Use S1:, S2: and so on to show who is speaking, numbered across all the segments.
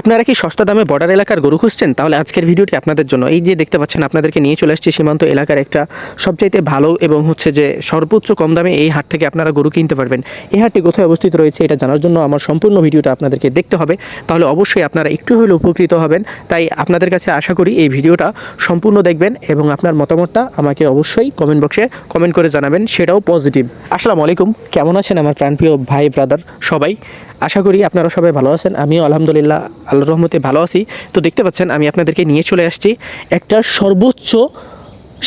S1: আপনারা কি সস্তা দামে বর্ডার এলাকার গরু খুঁজছেন? তাহলে আজকের ভিডিওটি আপনাদের জন্য। এই যে দেখতে পাচ্ছেন, আপনাদেরকে নিয়ে চলে আসছি সীমান্ত এলাকার একটা সবচাইতে ভালো এবং হচ্ছে যে সর্বোচ্চ কম দামে এই হাট থেকে আপনারা গরু কিনতে পারবেন। এই হাটটি কোথায় অবস্থিত রয়েছে এটা জানার জন্য আমার সম্পূর্ণ ভিডিওটা আপনাদেরকে দেখতে হবে। তাহলে অবশ্যই আপনারা একটু হলেও উপকৃত হবেন। তাই আপনাদের কাছে আশা করি এই ভিডিওটা সম্পূর্ণ দেখবেন এবং আপনার মতামতটা আমাকে অবশ্যই কমেন্ট বক্সে কমেন্ট করে জানাবেন, সেটাও পজিটিভ আসসালামু আলাইকুম, কেমন আছেন আমার প্রাণপ্রিয় ভাই ব্রাদার সবাই? আশা করি আপনারা সবাই ভালো আছেন। আমিও আলহামদুলিল্লাহ আল্লাহ রহমতে ভালো আছি। তো দেখতে পাচ্ছেন, আমি আপনাদেরকে নিয়ে চলে আসছি একটা সর্বোচ্চ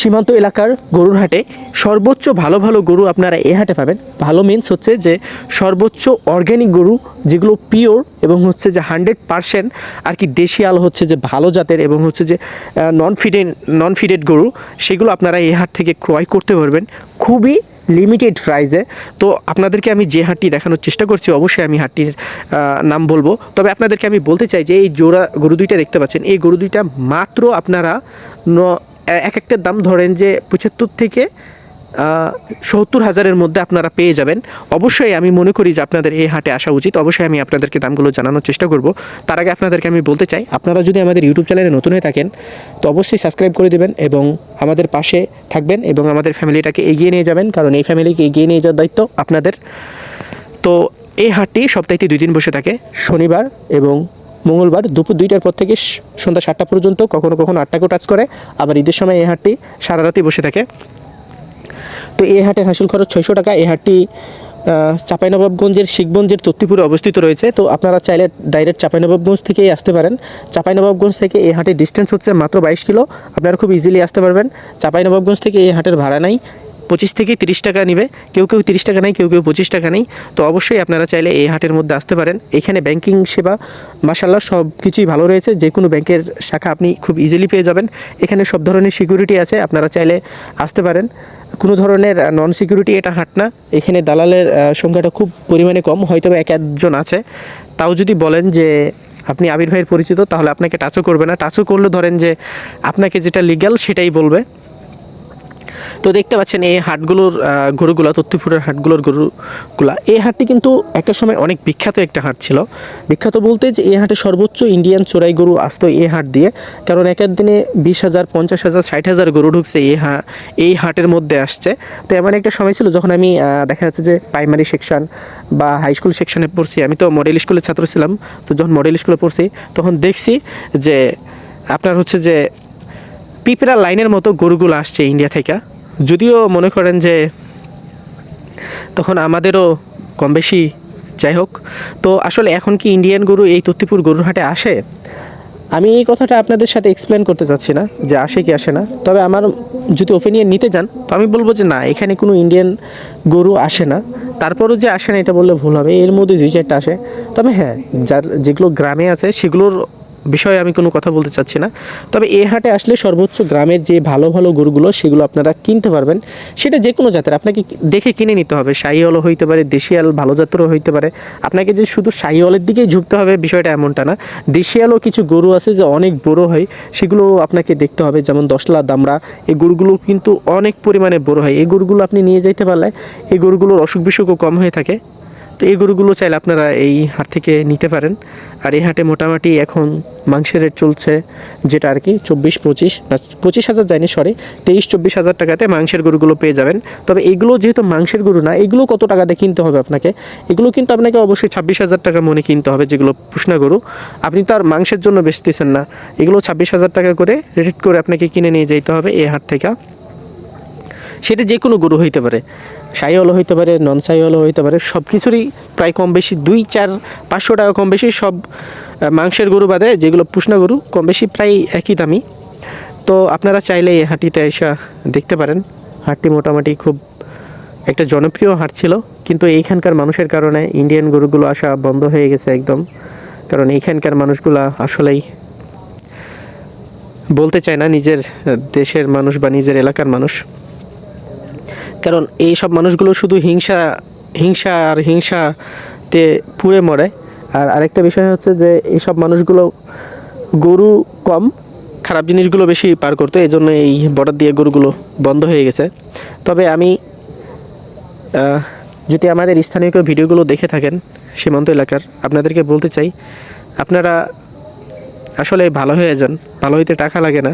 S1: সীমান্ত এলাকার গরুর হাটে সর্বোচ্চ ভালো ভালো গরু আপনারা এ হাটে পাবেন। ভালো মিন্স হচ্ছে যে সর্বোচ্চ অর্গ্যানিক গরু, যেগুলো পিওর এবং হচ্ছে যে হান্ড্রেড পারসেন্ট আর কি দেশিয়াল হচ্ছে যে ভালো জাতের এবং হচ্ছে যে নন ফিডেড নন ফিডেড গরু, সেগুলো আপনারা এই হাট থেকে ক্রয় করতে পারবেন খুবই লিমিটেড প্রাইসে তো আপনাদেরকে আমি যে হাটটি দেখানোর চেষ্টা করছি, অবশ্যই আমি হাটটির নাম বলব। তবে আপনাদেরকে আমি বলতে চাই যে এই জোড়া গরু দুইটা দেখতে পাচ্ছেন। এই গরু দুইটা মাত্র আপনারা ন এক একটার দাম ধরেন যে পঁচাত্তর থেকে সত্তর হাজারের মধ্যে আপনারা পেয়ে যাবেন। অবশ্যই আমি মনে করি যে আপনাদের এই হাটে আসা উচিত। অবশ্যই আমি আপনাদেরকে দামগুলো জানানোর চেষ্টা করব। তার আগে আপনাদেরকে আমি বলতে চাই, আপনারা যদি আমাদের ইউটিউব চ্যানেলে নতুন হয়ে থাকেন, তো অবশ্যই সাবস্ক্রাইব করে দেবেন এবং আমাদের পাশে থাকবেন এবং আমাদের ফ্যামিলিটাকে এগিয়ে নিয়ে যাবেন, কারণ এই ফ্যামিলিকে এগিয়ে নিয়ে যাওয়ার দায়িত্ব আপনাদের। তো এই হাটটি সপ্তাহে দুই দিন বসে থাকে, শনিবার এবং মঙ্গলবার দুপুর দুইটার পর থেকে সন্ধ্যা সাতটা পর্যন্ত কখনো কখনো আটটাকেও টাচ করে, আবার ঈদের সময় এই হাটটি সারা রাতই বসে থাকে। তো এই হাটের হাসিল খরচ ছয়শো টাকা। এই হাটটি চাঁপাইনবাবগঞ্জের শিখগঞ্জের তত্তিপুরে অবস্থিত রয়েছে। তো আপনারা চাইলে ডাইরেক্ট চাঁপাইনবাবগঞ্জ থেকেই আসতে পারেন। চাঁপাইনবাবগঞ্জ থেকে এই হাটের ডিস্টেন্স হচ্ছে মাত্র বাইশ কিলো। আপনারা খুব ইজিলি আসতে পারবেন। চাঁপাইনবাবগঞ্জ থেকে এই হাটের ভাড়া নাই। পঁচিশ থেকে তিরিশ টাকা নেবে। কেউ কেউ তিরিশ টাকা নেই কেউ কেউ পঁচিশ টাকা নেই তো অবশ্যই আপনারা চাইলে এই হাটের মধ্যে আসতে পারেন। এখানে ব্যাংকিং সেবা মাসাল্লাহ সব কিছুই ভালো রয়েছে। যে কোনো ব্যাংকের শাখা আপনি খুব ইজিলি পেয়ে যাবেন। এখানে সব ধরনের সিকিউরিটি আছে, আপনারা চাইলে আসতে পারেন। কোনো ধরনের নন সিকিউরিটি এটা হাট না। এখানে দালালের সংখ্যাটা খুব পরিমাণে কম। হয়তো এক একজন আছে। তাও যদি বলেন যে, আপনি আবির ভাইয়ের পরিচিত, তাহলে আপনাকে টাচও করবে না। টাচও করলে ধরেন যে, আপনাকে যেটা লিগ্যাল সেটাই বলবে। তো দেখতে পাচ্ছেন এই হাটগুলোর গরুগুলা, তত্ত্বপুরের হাটগুলোর গরুগুলা। এই হাটটি কিন্তু একটা সময় অনেক বিখ্যাত একটা হাট ছিল। বিখ্যাত বলতে যে এই হাটে সর্বোচ্চ ইন্ডিয়ান চোরাই গরু আসতো এই হাট দিয়ে। কারণ এক দিনে বিশ হাজার, পঞ্চাশ হাজার, ষাট হাজার গরু ঢুকছে এই হা, এই হাটের মধ্যে আসছে। তো এমন একটা সময় ছিল যখন আমি দেখা যাচ্ছে যে প্রাইমারি সেকশন বা হাই স্কুল সেকশনে পড়ছি। আমি তো মডেল স্কুলের ছাত্র ছিলাম, তো যখন মডেল স্কুলে পড়ছি, তখন দেখছি যে আপনার হচ্ছে যে পিঁপড়া লাইনের মতো গরুগুলো আসছে ইন্ডিয়া থেকে। যদিও মনে করেন যে তখন আমাদেরও কম বেশি যাই হোক, তো আসলে এখন কি ইন্ডিয়ান গরু এই তত্তিপুর গরুর হাটে আসে? আমি এই কথাটা আপনাদের সাথে এক্সপ্লেন করতে চাচ্ছি না, যে আসে কি আসে না। তবে আমার যদি ওপিনিয়ন নিতে যান তো আমি বলব যে না, এখানে কোনো ইন্ডিয়ান গরু আসে না। তারপরও যে আসে না, এটা বললে ভুল হবে। এর মধ্যে দুই চারটা আসে। তবে হ্যাঁ যার যেগুলো গ্রামে আছে, সেগুলোর বিষয়ে আমি কোনো কথা বলতে চাচ্ছি না। তবে এ হাটে আসলে সর্বোচ্চ গ্রামের যে ভালো ভালো গরুগুলো, সেগুলো আপনারা কিনতে পারবেন। সেটা যে কোনো জাতের, আপনাকে দেখে কিনে নিতে হবে। শাহিওয়ালও হইতে পারে, দেশিয়াল ভালো জাতেরও হইতে পারে। আপনাকে যে শুধু শাহিওয়ালের দিকেই ঝুঁকতে হবে বিষয়টা এমনটা না। দেশিয়ালও কিছু গরু আছে যে অনেক বড় হয়, সেগুলো আপনাকে দেখতে হবে। যেমন দশলা দামড়া এই গরুগুলো কিন্তু অনেক পরিমাণে বড় হয়। এই গরুগুলো আপনি নিয়ে যাইতে পারলে এই গরুগুলোর অসুখ বিসুখও কম হয়ে থাকে। তো এই গরুগুলো চাইলে আপনারা এই হাট থেকে নিতে পারেন। আর এই হাটে মোটামুটি এখন মাংসের রেট চলছে যেটা আর কি চব্বিশ, পঁচিশ না পঁচিশ হাজার যায়নি সরি তেইশ, চব্বিশ হাজার টাকাতে মাংসের গরুগুলো পেয়ে যাবেন। তবে এগুলো যেহেতু মাংসের গরু না, এগুলো কত টাকা দিয়ে কিনতে হবে আপনাকে? এগুলো কিন্তু আপনাকে অবশ্যই ছাব্বিশ হাজার টাকা মনে কিনতে হবে যেগুলো পুষনা গরু। আপনি তো আর মাংসের জন্য বেচতেছেন না। এগুলো ছাব্বিশ হাজার টাকা করে রেট করে আপনাকে কিনে নিয়ে যেতে হবে এই হাট থেকে। সেটা যে কোনো গরু হইতে পারে। সাইওয়ালও হইতে পারে নন সাইওয়ালও হইতে পারে সব কিছুরই প্রায় কম বেশি দুই, চার, পাঁচশো টাকা কম বেশি সব মাংসের গরু বাদে যেগুলো পুষনা গরু কম বেশি প্রায় একই দামি। তো আপনারা চাইলে এই হাঁটিতে এসে দেখতে পারেন। হাটটি মোটামুটি খুব একটা জনপ্রিয় হাট ছিল, কিন্তু এইখানকার মানুষের কারণে ইন্ডিয়ান গরুগুলো আসা বন্ধ হয়ে গেছে একদম। কারণ এইখানকার মানুষগুলা আসলেই বলতে চায় না নিজের দেশের মানুষ বা নিজের এলাকার মানুষ। কারণ এই সব মানুষগুলো শুধু হিংসা হিংসা আর হিংসাতে পুড়ে মরে। আর আরেকটা বিষয় হচ্ছে যে এইসব মানুষগুলো গরু কম, খারাপ জিনিসগুলো বেশি পার করতো এই জন্য এই বর্ডার দিয়ে গরুগুলো বন্ধ হয়ে গেছে। তবে আমি যদি আমাদের স্থানীয় কেউ ভিডিওগুলো দেখে থাকেন, সীমান্ত এলাকার, আপনাদেরকে বলতে চাই, আপনারা আসলে ভালো হয়ে যান, ভালো হইতে টাকা লাগে না।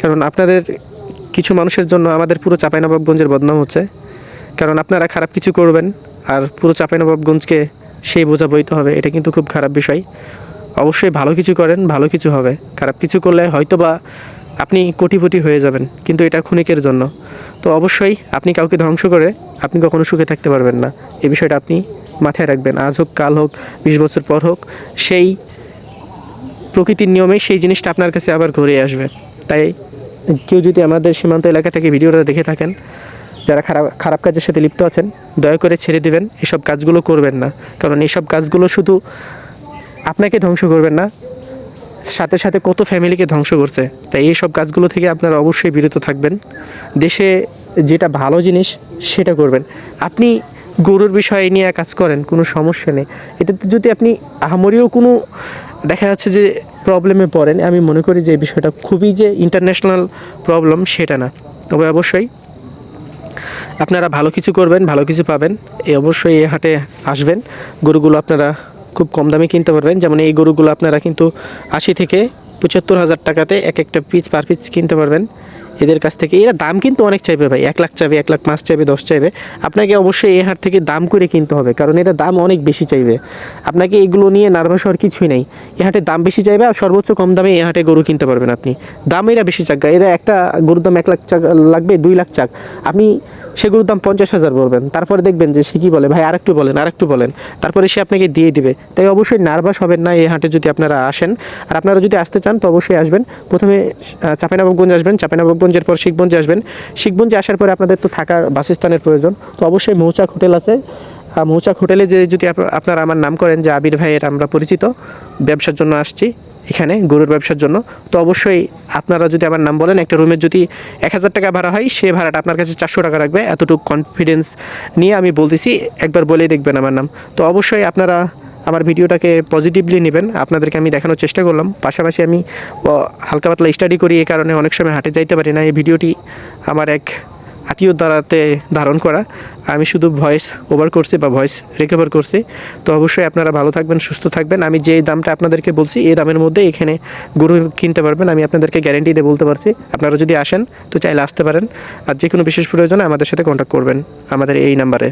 S1: কারণ আপনাদের কিছু মানুষের জন্য আমাদের পুরো চাঁপাইনবাবগঞ্জের বদনাম হচ্ছে। কারণ আপনারা খারাপ কিছু করবেন আর পুরো চাঁপাইনবাবগঞ্জকে সেই বোঝা বইতে হবে, এটা কিন্তু খুব খারাপ বিষয়। অবশ্যই ভালো কিছু করেন, ভালো কিছু হবে। খারাপ কিছু করলে হয়তো বা আপনি কোটিপতি হয়ে যাবেন, কিন্তু এটা ক্ষণিকের জন্য। তো অবশ্যই আপনি কাউকে ধ্বংস করে আপনি কখনো সুখে থাকতে পারবেন না। এই বিষয়টা আপনি মাথায় রাখবেন। আজ হোক, কাল হোক, বিশ বছর পর হোক, সেই প্রকৃতির নিয়মে সেই জিনিসটা আপনার কাছে আবার ঘুরে আসবে। তাই কেউ যদি আমাদের সীমান্ত এলাকা থেকে ভিডিওটা দেখে থাকেন, যারা খারাপ খারাপ কাজের সাথে লিপ্ত আছেন, দয়া করে ছেড়ে দেবেন, এসব কাজগুলো করবেন না। কারণ এইসব কাজগুলো শুধু আপনাকে ধ্বংস করবেন না, সাথে সাথে কত ফ্যামিলিকে ধ্বংস করছে। তাই এই সব কাজগুলো থেকে আপনারা অবশ্যই বিরত থাকবেন। দেশে যেটা ভালো জিনিস, সেটা করবেন। আপনি গরুর বিষয় নিয়ে কাজ করেন, কোনো সমস্যা নেই। এটাতে যদি আপনি আহামরিও কোনো, দেখা যাচ্ছে যে প্রবলেমে পড়েন, আমি মনে করি যে এই বিষয়টা খুবই যে ইন্টারন্যাশনাল প্রবলেম সেটা না। তবে অবশ্যই আপনারা ভালো কিছু করবেন, ভালো কিছু পাবেন, এই অবশ্যই এ হাটে আসবেন। গরুগুলো আপনারা খুব কম দামে কিনতে পারবেন, যেমন এই গরুগুলো আপনারা কিন্তু আশি থেকে পঁচাত্তর হাজার টাকাতে এক একটা পিস পার পিস কিনতে পারবেন। এদের কাছ থেকে। এরা দাম কিন্তু অনেক চাইবে ভাই, এক লাখ চাইবে, এক লাখ পাঁচ চাইবে, দশ চাইবে। আপনাকে অবশ্যই এই হাট থেকে দাম করে কিনতে হবে, কারণ এটা দাম অনেক বেশি চাইবে। আপনাকে এগুলো নিয়ে নার্ভাস হওয়ার কিছুই নেই। এ হাটে দাম বেশি চাইবে আর সর্বোচ্চ কম দামে এ হাটে গরু কিনতে পারবেন আপনি। দাম এরা বেশি চাক, এরা একটা গরুর দাম এক লাখ চাক লাগবে, দুই লাখ চাক। আপনি সে গরুর দাম পঞ্চাশ হাজার বলবেন। তারপরে দেখবেন যে সে কী বলে ভাই আরেকটু বলেন আরেকটু বলেন। তারপরে সে আপনাকে দিয়ে দিবে। তাই অবশ্যই নার্ভাস হবেন না এই হাটে যদি আপনারা আসেন। আর আপনারা যদি আসতে চান তো অবশ্যই আসবেন। প্রথমে আহ, চাঁপাইনবাবগঞ্জ আসবেন। চাঁপাইনবাবগঞ্জের পর শিখগঞ্জে আসবেন। শিখগঞ্জে আসার পরে আপনাদের তো থাকার বাসস্থানের প্রয়োজন। তো অবশ্যই মৌচাক হোটেল আছে। মৌচাক হোটেলে যে যদি আপনারা আমার নাম করেন যে আবির ভাইয়ের আমরা পরিচিত। ব্যবসার জন্য আসছি। এখানে গরুর ব্যবসার জন্য। তো অবশ্যই আপনারা যদি আমার নাম বলেন, একটা রুমের যদি এক হাজার টাকা ভাড়া হয়, সে ভাড়াটা আপনার কাছে চারশো টাকা রাখবে। এতটুকু কনফিডেন্স নিয়ে আমি বলতেছি, একবার বলেই দেখবেন আমার নাম। তো অবশ্যই আপনারা আমার ভিডিওটাকে পজিটিভলি নেবেন। আপনাদেরকে আমি দেখানোর চেষ্টা করলাম। পাশাপাশি আমি হালকা পাতলা স্টাডি করি এই কারণে অনেক সময় হাটে যাইতে পারি না। এই ভিডিওটি আমার এক আত্মীয় দ্বারাতে ধারণ করা। আমি শুধু ভয়েস ওভার করছি বা ভয়েস রিকভার করছি, তো অবশ্যই আপনারা ভালো থাকবেন, সুস্থ থাকবেন। আমি যে দামটা আপনাদেরকে বলছি, এই দামের মধ্যে এখানে গরু কিনতে পারবেন, আমি আপনাদেরকে গ্যারেন্টি দিয়ে বলতে পারছি। আপনারা যদি আসেন, তো চাইলে আসতে পারেন। আর যে কোনো বিশেষ প্রয়োজনে আমাদের সাথে কন্ট্যাক্ট করবেন, আমাদের এই নাম্বারে